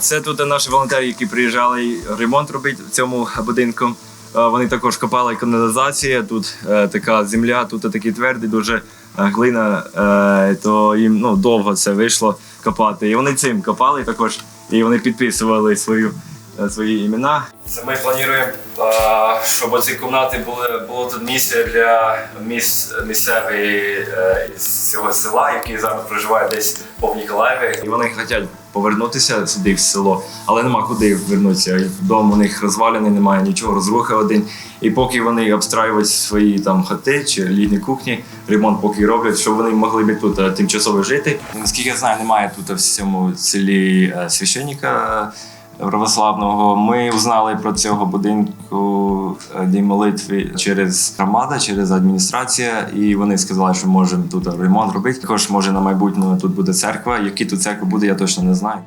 Це тут наші волонтери, які приїжджали ремонт робити в цьому будинку. Е, Вони також копали каналізацію. Тут е, така земля, тут такі тверді, дуже е, глина, то їм ну, довго це вийшло копати. І вони цим копали також, і вони підписували свою, свої імена. Ми плануємо, щоб оці кімнати були було тут місце для міс, місцевої е, із цього села, які зараз проживають десь по Ніколаєві. І вони хочуть повернутися сюди в село, але нема куди вернутися. Дом у них розвалений, немає нічого, розруха один. І поки вони обстраюють свої там хати чи літні кухні, ремонт поки роблять, щоб вони могли б тут е, тимчасово жити. Наскільки я знаю, немає тут в цьому селі е, священника православного. Ми узнали про цього будинку дій молитви через громада, через адміністрацію, і вони сказали, що можемо тут ремонт робити. Також може на майбутнє тут буде церква. Які тут церкви буде, я точно не знаю.